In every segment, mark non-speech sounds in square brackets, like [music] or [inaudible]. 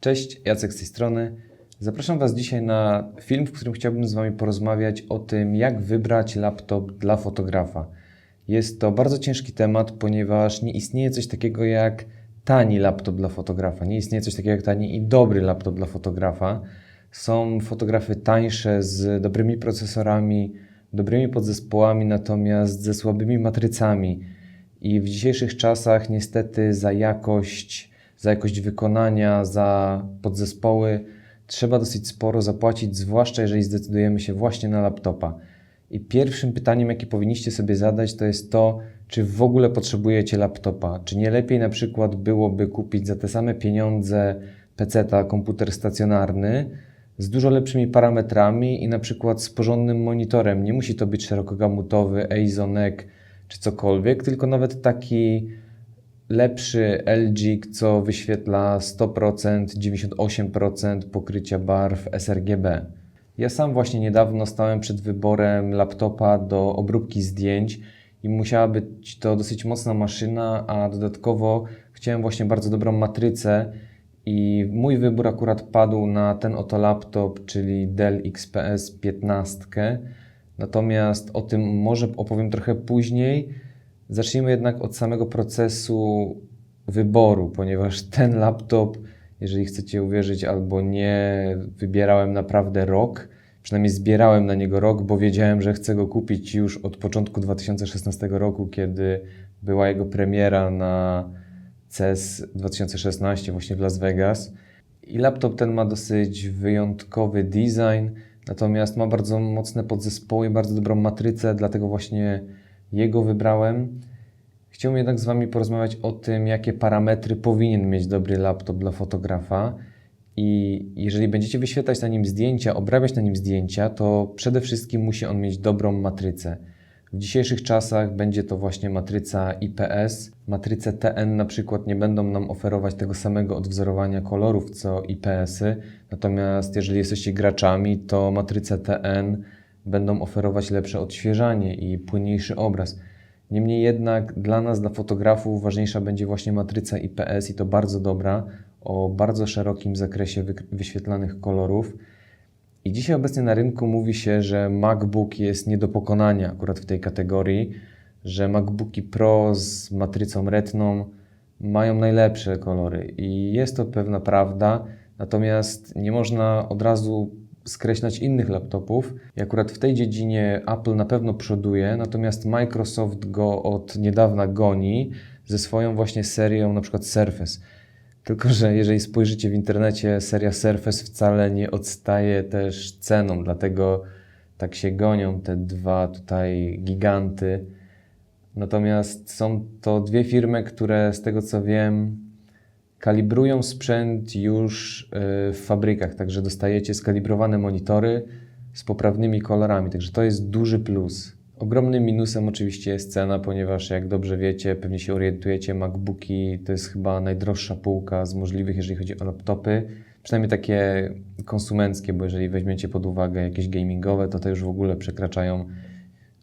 Cześć, Jacek z tej strony. Zapraszam Was dzisiaj na film, w którym chciałbym z Wami porozmawiać o tym, jak wybrać laptop dla fotografa. Jest to bardzo ciężki temat, ponieważ nie istnieje coś takiego jak tani laptop dla fotografa. Nie istnieje coś takiego jak tani i dobry laptop dla fotografa. Są fotografy tańsze z dobrymi procesorami, dobrymi podzespołami, natomiast ze słabymi matrycami. I w dzisiejszych czasach niestety za jakość, za jakość wykonania, za podzespoły trzeba dosyć sporo zapłacić, zwłaszcza jeżeli zdecydujemy się właśnie na laptopa. I pierwszym pytaniem, jakie powinniście sobie zadać, to jest to, czy w ogóle potrzebujecie laptopa. Czy nie lepiej na przykład byłoby kupić za te same pieniądze PC-ta, komputer stacjonarny z dużo lepszymi parametrami i na przykład z porządnym monitorem. Nie musi to być szerokogamutowy, EIZO, czy cokolwiek, tylko nawet taki lepszy LG, co wyświetla 100%, 98% pokrycia barw sRGB. Ja sam właśnie niedawno stałem przed wyborem laptopa do obróbki zdjęć i musiała być to dosyć mocna maszyna, a dodatkowo chciałem właśnie bardzo dobrą matrycę i mój wybór akurat padł na ten oto laptop, czyli Dell XPS 15. Natomiast o tym może opowiem trochę później. Zacznijmy jednak od samego procesu wyboru, ponieważ [laughs] ten laptop, jeżeli chcecie uwierzyć albo nie, wybierałem naprawdę rok. Przynajmniej zbierałem na niego rok, bo wiedziałem, że chcę go kupić już od początku 2016 roku, kiedy była jego premiera na CES 2016 właśnie w Las Vegas. I laptop ten ma dosyć wyjątkowy design, natomiast ma bardzo mocne podzespoły, bardzo dobrą matrycę, dlatego właśnie jego wybrałem. Chciałbym jednak z Wami porozmawiać o tym, jakie parametry powinien mieć dobry laptop dla fotografa. I jeżeli będziecie wyświetlać na nim zdjęcia, obrabiać na nim zdjęcia, to przede wszystkim musi on mieć dobrą matrycę. W dzisiejszych czasach będzie to właśnie matryca IPS. Matryce TN na przykład nie będą nam oferować tego samego odwzorowania kolorów co IPS-y, natomiast jeżeli jesteście graczami, to matryce TN będą oferować lepsze odświeżanie i płynniejszy obraz. Niemniej jednak dla nas, dla fotografów, ważniejsza będzie właśnie matryca IPS i to bardzo dobra, o bardzo szerokim zakresie wyświetlanych kolorów. I dzisiaj obecnie na rynku mówi się, że MacBook jest nie do pokonania akurat w tej kategorii, że MacBooki Pro z matrycą retną mają najlepsze kolory i jest to pewna prawda, natomiast nie można od razu skreślać innych laptopów. I akurat w tej dziedzinie Apple na pewno przoduje, natomiast Microsoft go od niedawna goni ze swoją właśnie serią na przykład Surface. Tylko, że jeżeli spojrzycie w internecie, seria Surface wcale nie odstaje też ceną, dlatego tak się gonią te dwa tutaj giganty. Natomiast są to dwie firmy, które z tego co wiem, kalibrują sprzęt już y, w fabrykach, także dostajecie skalibrowane monitory z poprawnymi kolorami, także to jest duży plus. Ogromnym minusem oczywiście jest cena, ponieważ jak dobrze wiecie, pewnie się orientujecie, MacBooki to jest chyba najdroższa półka z możliwych, jeżeli chodzi o laptopy. Przynajmniej takie konsumenckie, bo jeżeli weźmiecie pod uwagę jakieś gamingowe, to te już w ogóle przekraczają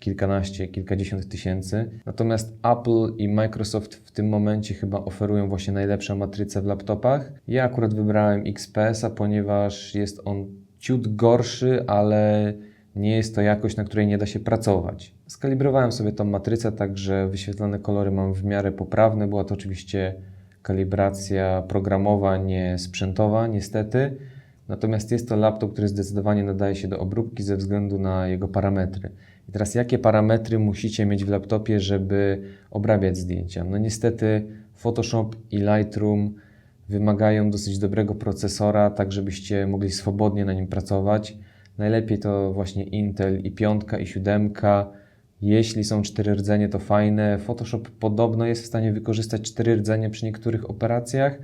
kilkanaście, kilkadziesiąt tysięcy. Natomiast Apple i Microsoft w tym momencie chyba oferują właśnie najlepsze matryce w laptopach. Ja akurat wybrałem XPS-a, ponieważ jest on ciut gorszy, ale nie jest to jakość, na której nie da się pracować. Skalibrowałem sobie tą matrycę, tak że wyświetlane kolory mam w miarę poprawne. Była to oczywiście kalibracja programowa, nie sprzętowa, niestety. Natomiast jest to laptop, który zdecydowanie nadaje się do obróbki ze względu na jego parametry. I teraz jakie parametry musicie mieć w laptopie, żeby obrabiać zdjęcia? No niestety Photoshop i Lightroom wymagają dosyć dobrego procesora, tak żebyście mogli swobodnie na nim pracować. Najlepiej to właśnie Intel i piątka i siódemka. Jeśli są cztery rdzenie, to fajne. Photoshop podobno jest w stanie wykorzystać cztery rdzenie przy niektórych operacjach,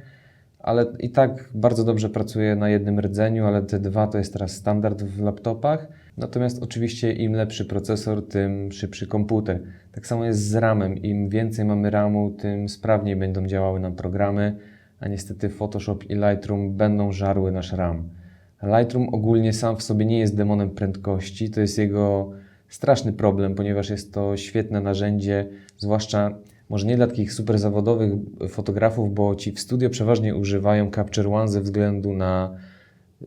ale i tak bardzo dobrze pracuje na jednym rdzeniu, ale te dwa to jest teraz standard w laptopach. Natomiast oczywiście im lepszy procesor, tym szybszy komputer. Tak samo jest z RAMem. Im więcej mamy RAMu, tym sprawniej będą działały nam programy, a niestety Photoshop i Lightroom będą żarły nasz RAM. Lightroom ogólnie sam w sobie nie jest demonem prędkości, to jest jego straszny problem, ponieważ jest to świetne narzędzie, zwłaszcza Może nie dla takich super zawodowych fotografów, bo ci w studio przeważnie używają Capture One ze względu na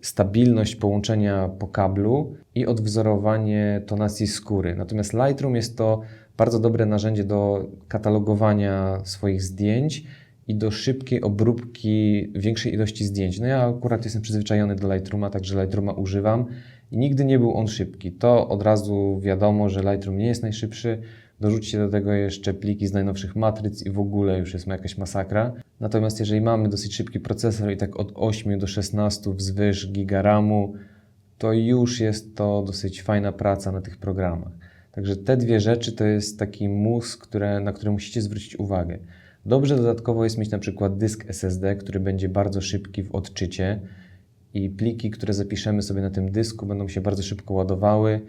stabilność połączenia po kablu i odwzorowanie tonacji skóry. Natomiast Lightroom jest to bardzo dobre narzędzie do katalogowania swoich zdjęć i do szybkiej obróbki większej ilości zdjęć. No ja akurat jestem przyzwyczajony do Lightrooma, także Lightrooma używam i nigdy nie był on szybki. To od razu wiadomo, że Lightroom nie jest najszybszy. Dorzućcie do tego jeszcze pliki z najnowszych matryc i w ogóle już jest jakaś masakra. Natomiast jeżeli mamy dosyć szybki procesor i tak od 8 do 16 wzwyż gigaramu, to już jest to dosyć fajna praca na tych programach. Także te dwie rzeczy to jest taki mózg, które, na który musicie zwrócić uwagę. Dobrze dodatkowo jest mieć na przykład dysk SSD, który będzie bardzo szybki w odczycie i pliki, które zapiszemy sobie na tym dysku będą się bardzo szybko ładowały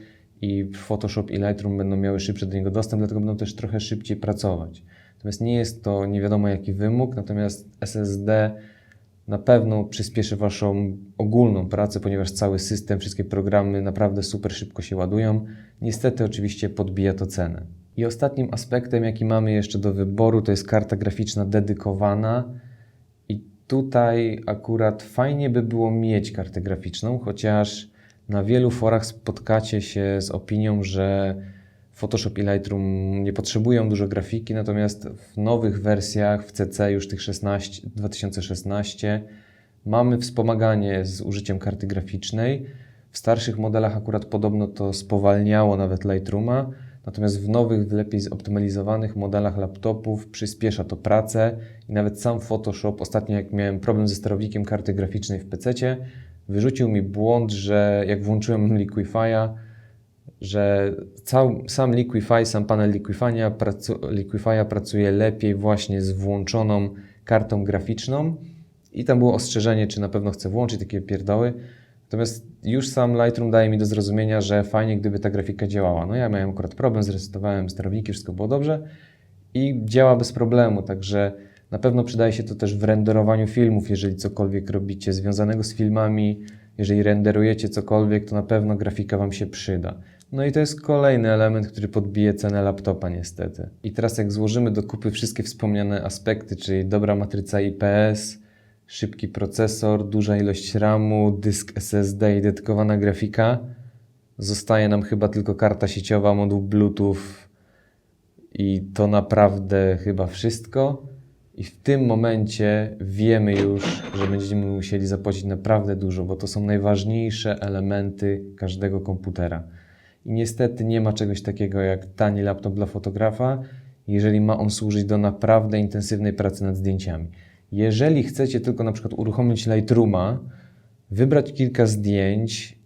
i Photoshop i Lightroom będą miały szybszy do niego dostęp, dlatego będą też trochę szybciej pracować. Natomiast nie jest to nie wiadomo jaki wymóg, natomiast SSD na pewno przyspieszy Waszą ogólną pracę, ponieważ cały system, wszystkie programy naprawdę super szybko się ładują. Niestety oczywiście podbija to cenę. I ostatnim aspektem, jaki mamy jeszcze do wyboru, to jest karta graficzna dedykowana. I tutaj akurat fajnie by było mieć kartę graficzną, chociaż na wielu forach spotkacie się z opinią, że Photoshop i Lightroom nie potrzebują dużo grafiki, natomiast w nowych wersjach, w CC już tych 16, 2016, mamy wspomaganie z użyciem karty graficznej. W starszych modelach akurat podobno to spowalniało nawet Lightrooma, natomiast w nowych, lepiej zoptymalizowanych modelach laptopów przyspiesza to pracę i nawet sam Photoshop, ostatnio jak miałem problem ze sterownikiem karty graficznej w PC, wyrzucił mi błąd, że jak włączyłem Liquify'a, że cał, sam Liquify, sam panel Liquify'a, pracu, Liquify'a pracuje lepiej właśnie z włączoną kartą graficzną i tam było ostrzeżenie, czy na pewno chcę włączyć takie pierdoły. Natomiast już sam Lightroom daje mi do zrozumienia, że fajnie, gdyby ta grafika działała. No ja miałem akurat problem, zresetowałem sterowniki, wszystko było dobrze i działa bez problemu, także na pewno przydaje się to też w renderowaniu filmów, jeżeli cokolwiek robicie związanego z filmami, jeżeli renderujecie cokolwiek, to na pewno grafika Wam się przyda. No i to jest kolejny element, który podbije cenę laptopa niestety. I teraz jak złożymy do kupy wszystkie wspomniane aspekty, czyli dobra matryca IPS, szybki procesor, duża ilość RAMu, dysk SSD i dedykowana grafika, zostaje nam chyba tylko karta sieciowa, moduł Bluetooth i to naprawdę chyba wszystko. I w tym momencie wiemy już, że będziemy musieli zapłacić naprawdę dużo, bo to są najważniejsze elementy każdego komputera. I niestety nie ma czegoś takiego jak tani laptop dla fotografa, jeżeli ma on służyć do naprawdę intensywnej pracy nad zdjęciami. Jeżeli chcecie tylko na przykład uruchomić Lightrooma, wybrać kilka zdjęć,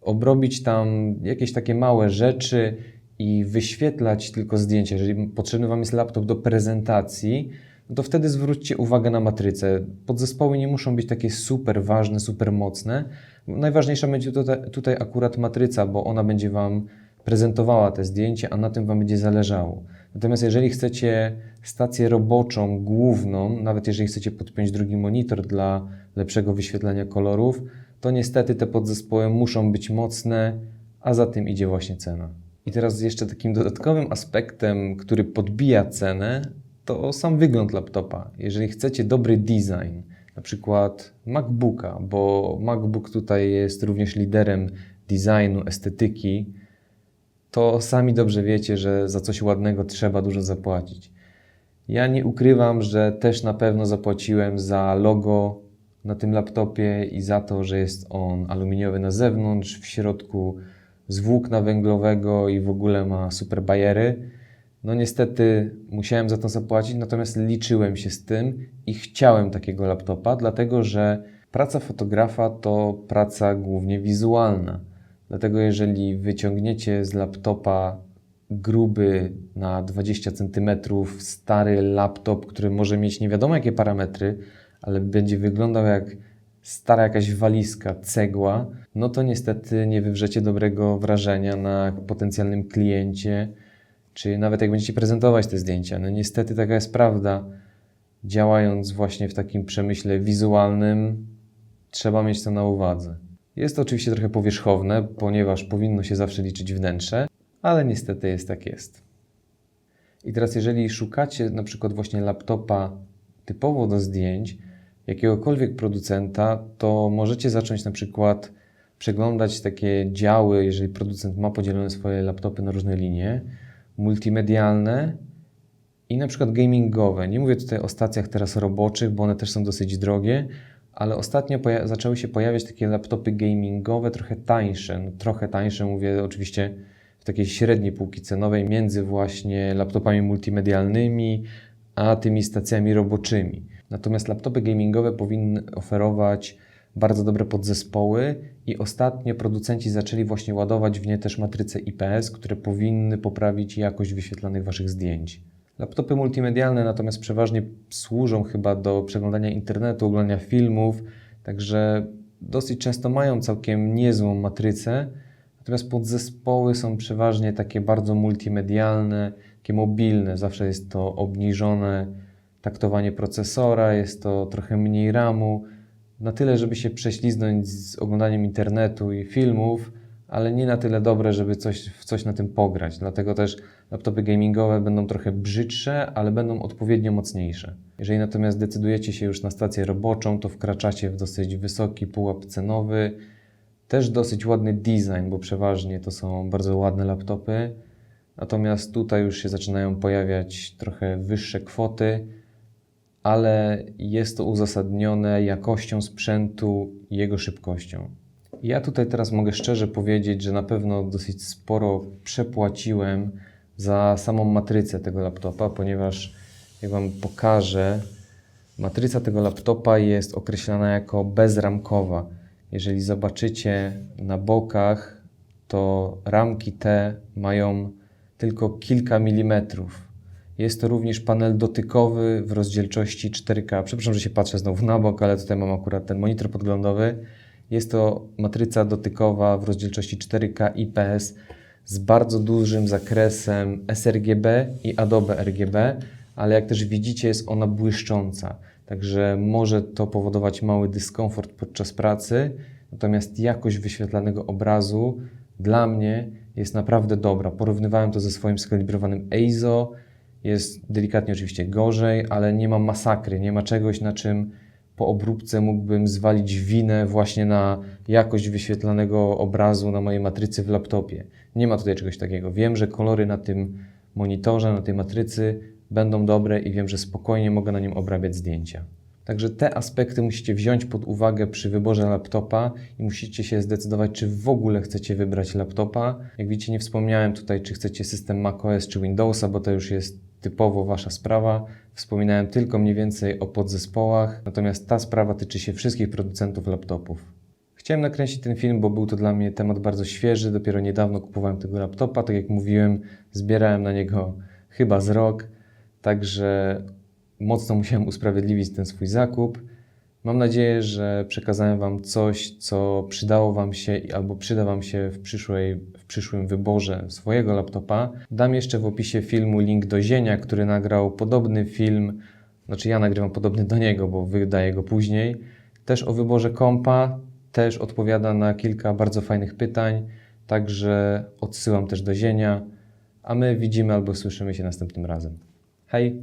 obrobić tam jakieś takie małe rzeczy i wyświetlać tylko zdjęcia, jeżeli potrzebny Wam jest laptop do prezentacji, to wtedy zwróćcie uwagę na matrycę. Podzespoły nie muszą być takie super ważne, super mocne. Najważniejsza będzie tutaj, tutaj akurat matryca, bo ona będzie Wam prezentowała te zdjęcie, a na tym Wam będzie zależało. Natomiast jeżeli chcecie stację roboczą, główną, nawet jeżeli chcecie podpiąć drugi monitor dla lepszego wyświetlania kolorów, to niestety te podzespoły muszą być mocne, a za tym idzie właśnie cena. I teraz jeszcze takim dodatkowym aspektem, który podbija cenę, to sam wygląd laptopa. Jeżeli chcecie dobry design, na przykład MacBooka, bo MacBook tutaj jest również liderem designu, estetyki, to sami dobrze wiecie, że za coś ładnego trzeba dużo zapłacić. Ja nie ukrywam, że też na pewno zapłaciłem za logo na tym laptopie i za to, że jest on aluminiowy na zewnątrz, w środku z włókna węglowego i w ogóle ma super bajery. No niestety musiałem za to zapłacić, natomiast liczyłem się z tym i chciałem takiego laptopa, dlatego że praca fotografa to praca głównie wizualna. Dlatego jeżeli wyciągniecie z laptopa gruby na 20 cm stary laptop, który może mieć nie wiadomo jakie parametry, ale będzie wyglądał jak stara jakaś walizka, cegła, no to niestety nie wywrzecie dobrego wrażenia na potencjalnym kliencie, czy nawet jak będziecie prezentować te zdjęcia. No niestety taka jest prawda. Działając właśnie w takim przemyśle wizualnym, trzeba mieć to na uwadze. Jest to oczywiście trochę powierzchowne, ponieważ powinno się zawsze liczyć wnętrze, ale niestety jest tak jest. I teraz, jeżeli szukacie na przykład właśnie laptopa typowo do zdjęć jakiegokolwiek producenta, to możecie zacząć na przykład przeglądać takie działy, jeżeli producent ma podzielone swoje laptopy na różne linie, multimedialne i na przykład gamingowe. Nie mówię tutaj o stacjach teraz roboczych, bo one też są dosyć drogie, ale ostatnio zaczęły się pojawiać takie laptopy gamingowe, trochę tańsze. No, trochę tańsze, mówię oczywiście w takiej średniej półki cenowej, między właśnie laptopami multimedialnymi a tymi stacjami roboczymi. Natomiast laptopy gamingowe powinny oferować bardzo dobre podzespoły i ostatnio producenci zaczęli właśnie ładować w nie też matryce IPS, które powinny poprawić jakość wyświetlanych Waszych zdjęć. Laptopy multimedialne natomiast przeważnie służą chyba do przeglądania internetu, oglądania filmów, także dosyć często mają całkiem niezłą matrycę, natomiast podzespoły są przeważnie takie bardzo multimedialne, takie mobilne, zawsze jest to obniżone taktowanie procesora, jest to trochę mniej RAMu, na tyle, żeby się prześliznąć z oglądaniem internetu i filmów, ale nie na tyle dobre, żeby coś, w coś na tym pograć. Dlatego też laptopy gamingowe będą trochę brzydsze, ale będą odpowiednio mocniejsze. Jeżeli natomiast decydujecie się już na stację roboczą, to wkraczacie w dosyć wysoki pułap cenowy, też dosyć ładny design, bo przeważnie to są bardzo ładne laptopy. Natomiast tutaj już się zaczynają pojawiać trochę wyższe kwoty, ale jest to uzasadnione jakością sprzętu i jego szybkością. Ja tutaj teraz mogę szczerze powiedzieć, że na pewno dosyć sporo przepłaciłem za samą matrycę tego laptopa, ponieważ jak Wam pokażę, matryca tego laptopa jest określana jako bezramkowa. Jeżeli zobaczycie na bokach, to ramki te mają tylko kilka milimetrów. Jest to również panel dotykowy w rozdzielczości 4K. Przepraszam, że się patrzę znowu na bok, ale tutaj mam akurat ten monitor podglądowy. Jest to matryca dotykowa w rozdzielczości 4K IPS z bardzo dużym zakresem sRGB i Adobe RGB, ale jak też widzicie, jest ona błyszcząca. Także może to powodować mały dyskomfort podczas pracy, natomiast jakość wyświetlanego obrazu dla mnie jest naprawdę dobra. Porównywałem to ze swoim skalibrowanym EIZO. Jest delikatnie oczywiście gorzej, ale nie ma masakry, nie ma czegoś, na czym po obróbce mógłbym zwalić winę właśnie na jakość wyświetlanego obrazu na mojej matrycy w laptopie. Nie ma tutaj czegoś takiego. Wiem, że kolory na tym monitorze, na tej matrycy będą dobre i wiem, że spokojnie mogę na nim obrabiać zdjęcia. Także te aspekty musicie wziąć pod uwagę przy wyborze laptopa i musicie się zdecydować, czy w ogóle chcecie wybrać laptopa. Jak widzicie, nie wspomniałem tutaj, czy chcecie system macOS czy Windowsa, bo to już jest typowo Wasza sprawa. Wspominałem tylko mniej więcej o podzespołach, natomiast ta sprawa tyczy się wszystkich producentów laptopów. Chciałem nakręcić ten film, bo był to dla mnie temat bardzo świeży. Dopiero niedawno kupowałem tego laptopa. Tak jak mówiłem, zbierałem na niego chyba z rok, także mocno musiałem usprawiedliwić ten swój zakup. Mam nadzieję, że przekazałem Wam coś, co przydało Wam się albo przyda Wam się w, przyszłej, w przyszłym wyborze swojego laptopa. Dam jeszcze w opisie filmu link do Zienia, który nagrał podobny film, znaczy ja nagrywam podobny do niego, bo wydaję go później. Też o wyborze kompa, też odpowiada na kilka bardzo fajnych pytań, także odsyłam też do Zienia, a my widzimy albo słyszymy się następnym razem. Hej!